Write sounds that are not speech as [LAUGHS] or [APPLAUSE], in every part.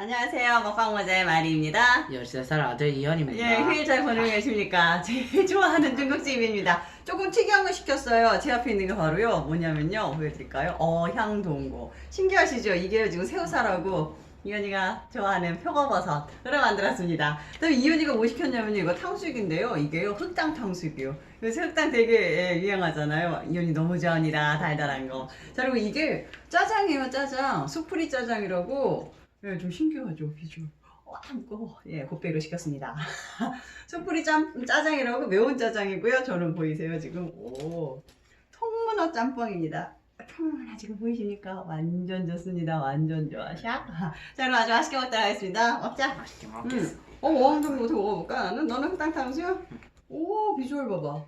안녕하세요. 먹방 모자의 마리입니다. 13살 아들 이현입니다. 예, 휴일 잘 보내고 계십니까? [LAUGHS] 제일 좋아하는 중국집입니다. 조금 특이한 거 시켰어요. 제 앞에 있는 게 바로요. 뭐냐면요. 보여드릴까요? 어향동고. 신기하시죠? 이게 지금 새우살하고 이현이가 좋아하는 표고버섯 으로 만들었습니다. 그다음에 이현이가 뭐 시켰냐면요. 이거 탕수육인데요. 이게요. 흑당 탕수육이요. 요새 흑당 되게 예, 유행하잖아요. 이현이 너무 좋아합니다. 달달한 거. 자, 그리고 이게 짜장이에요. 짜장. 수프리 짜장이라고. 예, 좀 신기하죠. 비주얼. 와, 무거워. 예, 곱빼기로 시켰습니다. [LAUGHS] 숯불이 짬, 짜장이라고 매운 짜장이고요. 저는 보이세요, 지금. 오, 통문어 짬뽕입니다. 통문어 지금 보이십니까? 완전 좋습니다. 완전 좋아. 샥. 자, 그럼 아주 맛있게 먹도록 하겠습니다. 먹자. 맛있게 먹겠어. 음. 어, 어항정부터 먹어볼까? 나는? 너는 흑당 탕수육? 오, 비주얼 봐봐.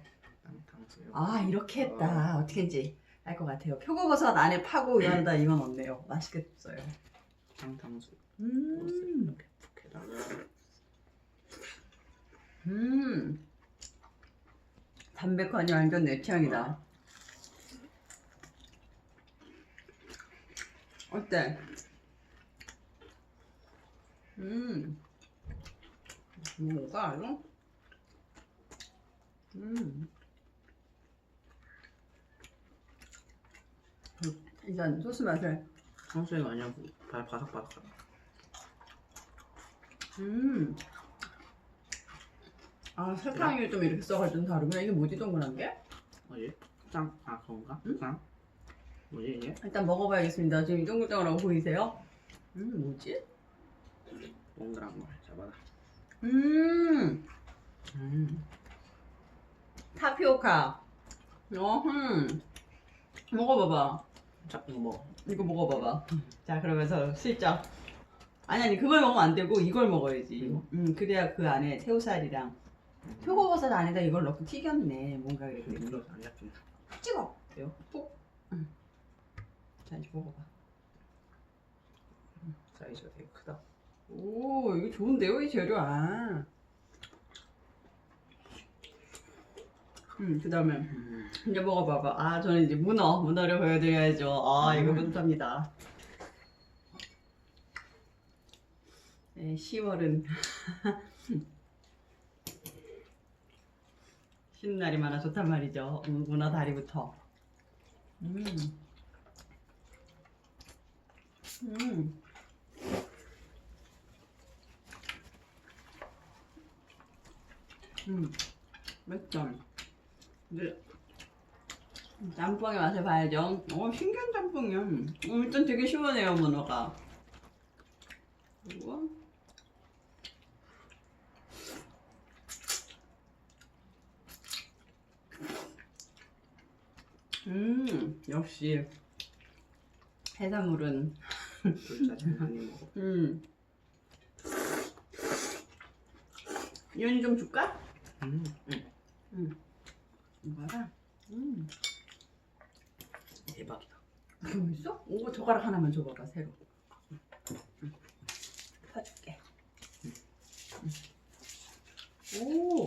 탕수육. 아, 이렇게 했다. 어떻게인지 알 것 같아요. 표고버섯 안에 파고 이런다 이건 없네요. 맛있겠어요. 탕탕수육. 음. 이렇게 푹 해다가 음. 담백하니 완전 내 취향이다. 어때? 음. 뭐가 이거? 음. 일단 소스 맛을. 탕수육 아니야? 바, 바삭바삭하다. 음. 아 설탕이 좀 이렇게 써가지고 다르구나. 이게 뭐지 동그란 게? 뭐지? 짱? 아 그런가? 응? 짱? 뭐지 이게? 일단 먹어봐야겠습니다. 지금 이 동글동글하고 보이세요? 음, 뭐지? 동그란 걸 잡아라. 음, 음. 타피오카. 어흠. 먹어봐봐. 자 이거 먹어. 이거 먹어봐봐. 자, 그러면서 슬쩍. 아니, 아니, 그걸 먹으면 안 되고 이걸 먹어야지. 이거? 음, 그래야 그 안에 새우살이랑 표고버섯 안에다 이걸 넣고 튀겼네. 뭔가 이렇게. 물로 안 잡힌다. 찍어. 돼요? 톡. 음. 자, 이제 먹어봐. 사이즈가 되게 크다. 오, 이거 좋은데요, 이 재료. 아. 음, 그 다음에, 음. 이제 먹어봐봐. 아, 저는 이제 문어, 문어를 보여드려야죠. 아, 이거 음. 뿌듯합니다. 네, 10월은 [LAUGHS] 쉬는 날이 많아 좋단 말이죠. 음, 문어 다리부터. 음. 음. 음. 맛있 죠? 이제 짬뽕의 맛을 봐야죠. 어, 신기한 짬뽕이야. 음, 일단 되게 시원해요, 문어가. 그리고 음, 역시 해산물은 많이 먹어. [LAUGHS] 음. 이현이 좀 줄까? 음. 음. 이거라. 음. 대박이다. 그거 있어? 오, 젓가락 하나만 줘봐봐, 새로. 응. 퍼줄게. 응. 오,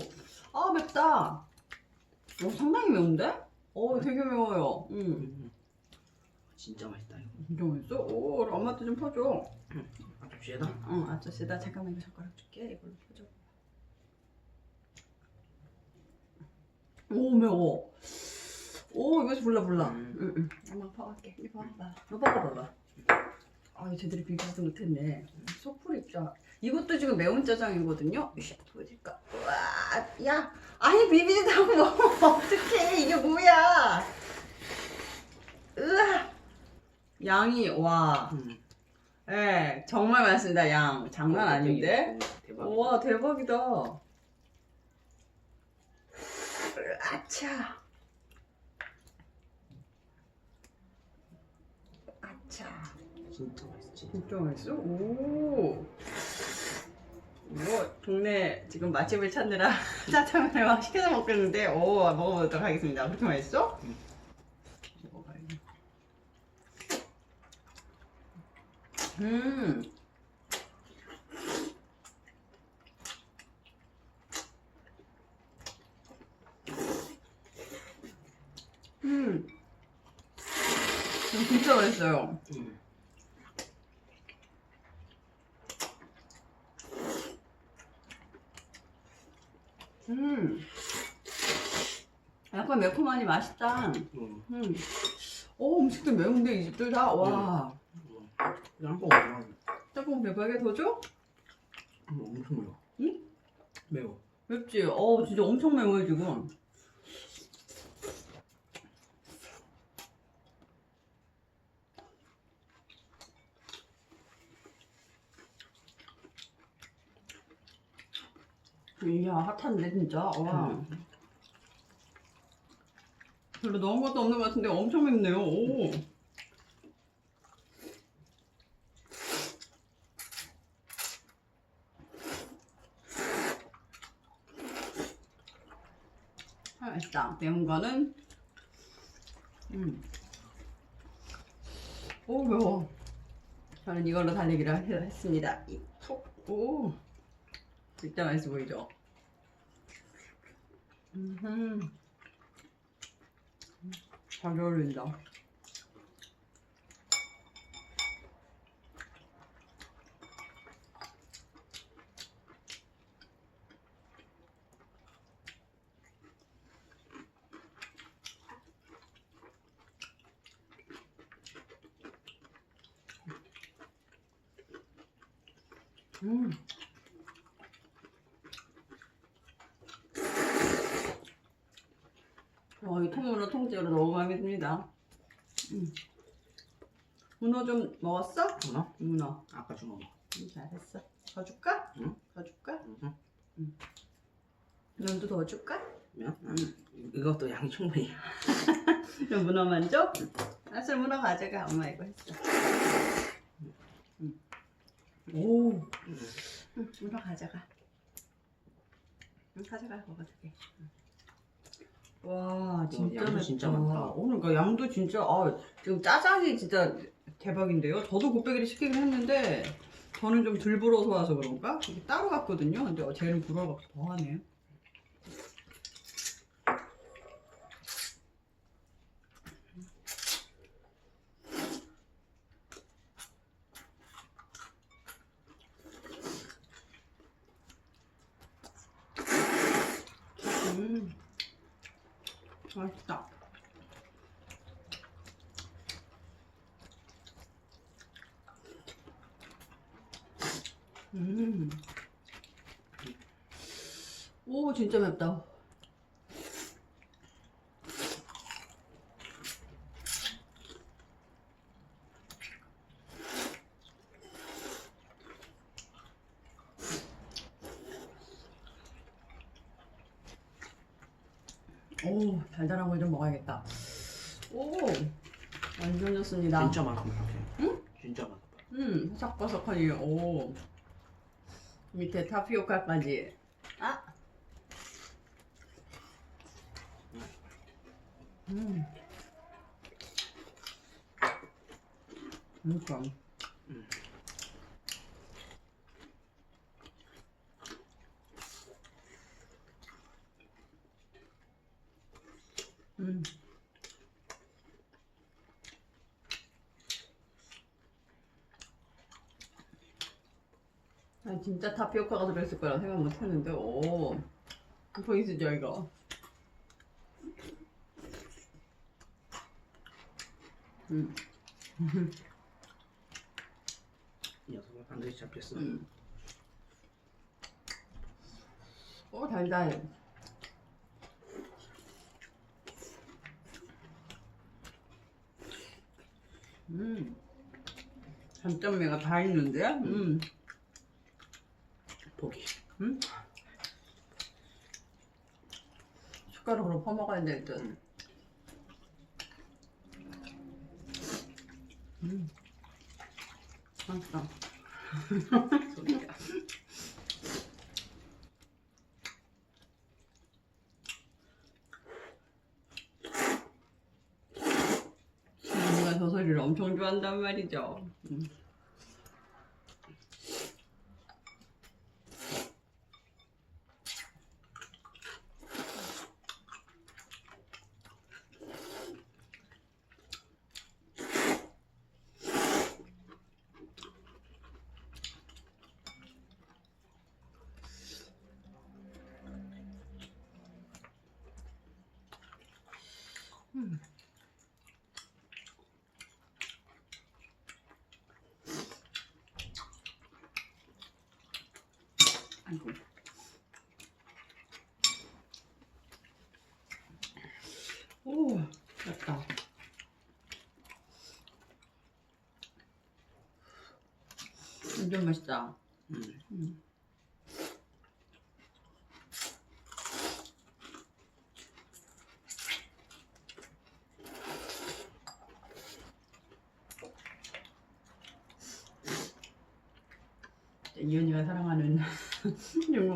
아, 맵다. 오, 상당히 매운데? 오, 되게 매워요. 응. 음. 진짜 맛있다 이거. 진짜 맛있어? 오, 엄마한테 좀 퍼줘. 아저씨에다. 응, 아저씨다. 잠깐만, 이거 젓가락 줄게. 이걸로 퍼줘. 오, 매워. 오, 이거 불러, 불러. 음. 응, 응. 엄마 퍼갈게. 이거 봐봐. 너 먹어봐봐. 아, 이거 제대로 비비지도 못했네. 소풀 입자. 이것도 지금 매운 짜장이거든요. 씨, 보여줄까? 와, 야, 아니 비비지도 않고 먹으면 어떡해? 이게 뭐야? 으아, 양이 와, 음. 예, 정말 맛있습니다. 양 장난 아닌데? 대박. 와, 대박이다. 아차. 아차. 진짜 맛있지. 진짜 맛있어? 오. 뭐 동네 지금 맛집을 찾느라 [LAUGHS] 짜장면을 막 시켜서 먹겠는데 오 먹어보도록 하겠습니다. 그렇게 맛있어? 먹어봐야지. 음. 음. 진짜 맛있어요. 음. 약간 매콤하니 맛있다. 음. 음. 어, 음식도 매운데 이 집들 다 와. 음. 음. 양파 얼마? 조금 대박에 더 줘? 음, 엄청 매워. 응? 매워. 맵지? 어, 진짜 엄청 매워요 지금. 이야, 핫한데, 진짜. 와. 음. 별로 넣은 것도 없는 것 같은데 엄청 맵네요. 오. 아, 맛있다. 매운 거는 음. 오 매워. 저는 이걸로 달리기를 하- 했습니다. 이 톡. 오. 진짜 맛있어 보이죠? 음. 잘 어울린다. 음. 어, 이 통으로 통째로 너무 마음에 듭니다. 음. 문어 좀 먹었어? 문어? 문어. 아까 준 거. 음, 잘했어. 더 줄까? 응. 더 줄까? 응. 면도 더 줄까? 면? 응. 이것도 양이 충분히. 그럼 문어만 줘? 알았어, 문어 가져가. 엄마 이거 했어. 음. 오, 응. 응, 문어 가져가. 응, 가져가 먹어도 돼. 응. 와, 진짜 양도 맵다. 진짜 많다. 오, 그러니까 양도 진짜, 아, 지금 짜장이 진짜 대박인데요. 저도 곱빼기를 시키긴 했는데 저는 좀 덜 불어서 와서 그런가? 이게 따로 갔거든요. 근데 어, 쟤는 불어갖고 더 하네요. 음, 맛있다. 음. 오, 진짜 맵다. 오, 달달한 걸 좀 먹어야겠다. 오, 완전 좋습니다. 진짜 많아. 응? 진짜 많아. 음, 바삭바삭하니, 오. 밑에 타피오카까지. 아! 음. 그러니까. 음. 음. 아, 진짜 타피오카가 들어있을 거라 생각 못 했는데, 오. 보이시죠, 이거? 음, [LAUGHS] 이 녀석을 반드시 잡겠어. 음. 오, 달달. 음. 단점매가 다 있는데? 음. 포기. 음? 숟가락으로 퍼먹어야 될 듯. 음. 맛있다. [LAUGHS] 저 소리를 엄청 좋아한단 말이죠. 음. 음. 아이고. 오, 맞다. 완전 음, 맛있다. 음. 음.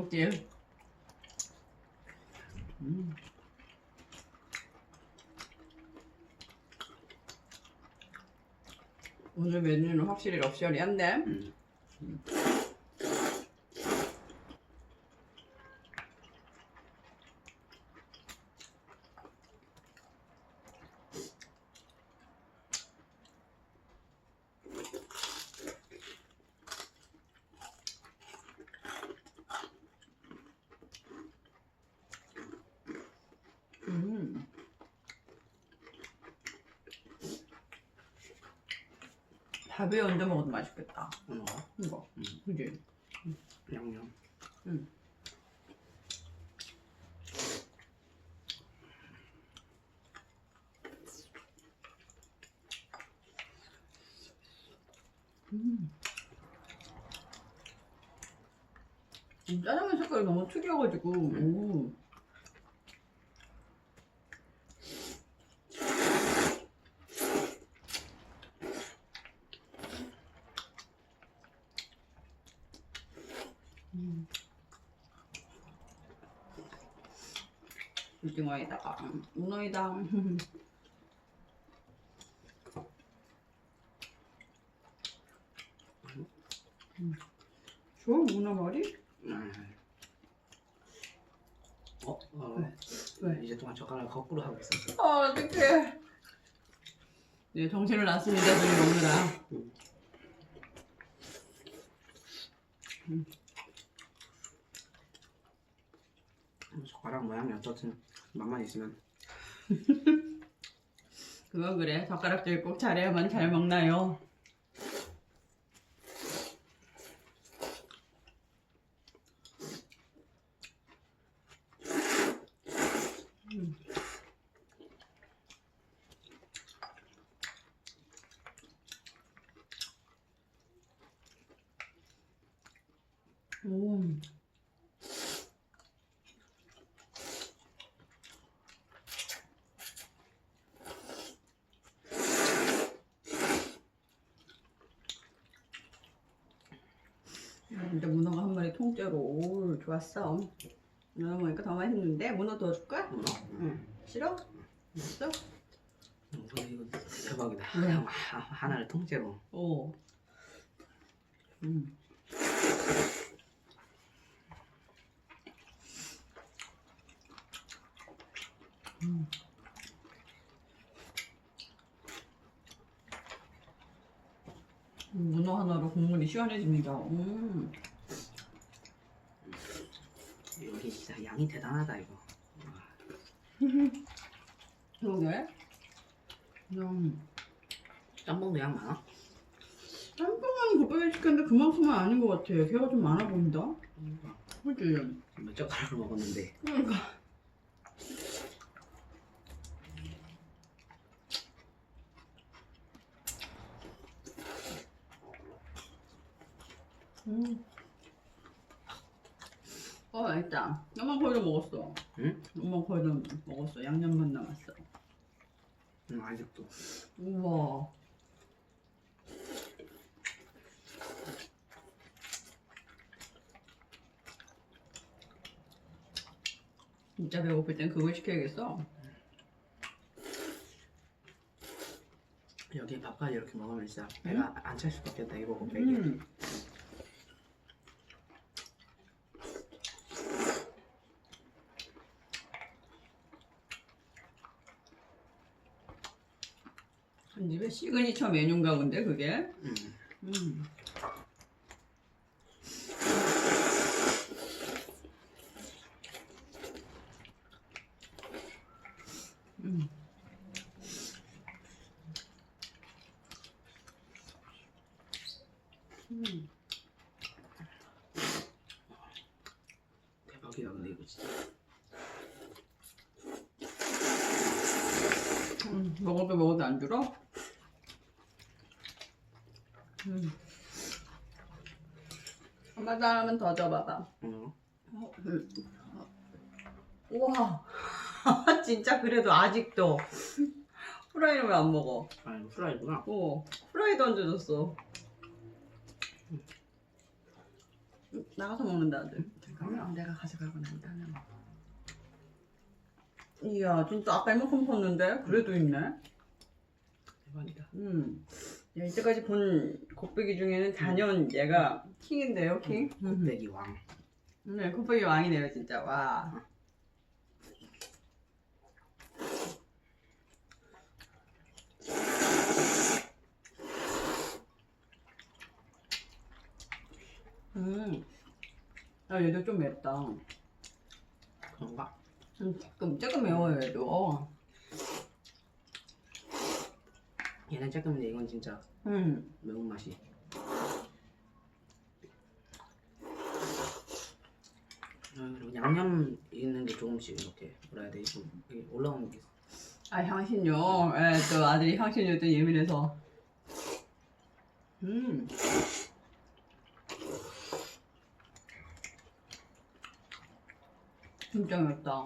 중국집. 음. 오늘 메뉴는 확실히 럭셔리한데. 음. 음. 밥에 얹어 먹어도 맛있겠다. 어, 이거. 음. 그지? 양념. 응. 음. 음, 짜장면 색깔이 너무 특이해가지고. 오. 음. 오징어에다가 음, 문어에다 음. 좋아 문어 머리? 음. 어, 어. 왜? 이제 동안 젓가락 거꾸로 하고 있었어. 아 어떡해 네 정신을 놨습니다 저희 먹느라 젓가락 모양이 어떻든 맛만 있으면. [LAUGHS] 그건 그래. 젓가락질 꼭 잘해야만 잘 먹나요 음. 오. 근데 문어가 한 마리 통째로 오 좋았어 문어 먹으니까 더 맛있는데 문어 더 줄까? 문어. 응 싫어? 근데 이거 대박이다. 왜? [LAUGHS] 하- 하나를 통째로. 오 음. 음. 음, 문어 하나로 국물이 시원해집니다. 음. 여기 진짜 양이 대단하다 이거. 와, [LAUGHS] 그러게. 음. 짬뽕도 양 많아? 짬뽕은 곱빼기 시켰는데 그만큼은 아닌 것 같아. 걔가 좀 많아 보인다. 그치? 몇 젓가락을 먹었는데. 그러니까. 음. 어, 맛있다. 엄마 거의 다 먹었어. 응? 엄마 거의 다 먹었어. 양념만 남았어. 음, 아직도. 우와. 진짜 배고플 땐 그걸 시켜야겠어. 여기 밥까지 이렇게 먹으면 진짜 배가 안 찰 수가 없겠다 이거 곱빼기. 음. 한 집의 시그니처 메뉴인가 본데 그게. 음. 음. 음. 음. 막히다 근데 이거 진짜. 음, 먹어도 먹어도 안 줄어? 음. 엄마도 하나만 더 줘봐봐. 어. 어, 음. 우와, [LAUGHS] 진짜 그래도 아직도 후라이를 왜 안 먹어? 아 이거 프라이구나. 어, 후라이도 얹어줬어. 음, 나가서 먹는다, 아들. 잠깐만, 내가 가져가고 난다. 이야, 진짜 아까 이만큼 컸는데? 그래도 있네? 대박이다. 음. 야, 이때까지 본 곱빼기 중에는 단연 얘가 킹인데요, 킹? 곱빼기 왕. 네, 곱빼기 왕이네요, 진짜. 와. 음. 아, 얘도 좀 맵다. 그런가? 음, 조금, 조금 매워요, 얘도. 얘는 조금인데 이건 진짜 음. 매운 맛이. 아, 그리고 양념 있는 게 조금씩 이렇게 뭐라 해야 되지? 좀 이게 올라오는 게 있어. 아 향신료. 예, 또 아들이 향신료 또 예민해서. 음. 진짜 맵다.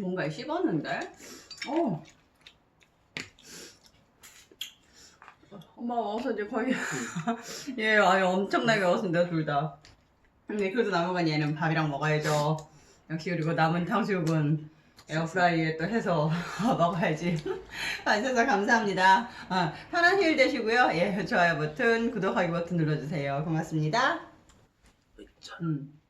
뭔가 씹었는데? 어. 엄마 먹어서 이제 거의 [LAUGHS] 예, 아유 엄청나게 먹었습니다 둘 다. 근데 그래도 남은 건 얘는 밥이랑 먹어야죠. 역시 그리고 남은 탕수육은 에어프라이에 또 해서 [LAUGHS] 먹어야지. [LAUGHS] 봐주셔서 감사합니다. 어, 편한 휴일 되시고요. 예, 좋아요 버튼, 구독하기 버튼 눌러주세요. 고맙습니다. 자, 음.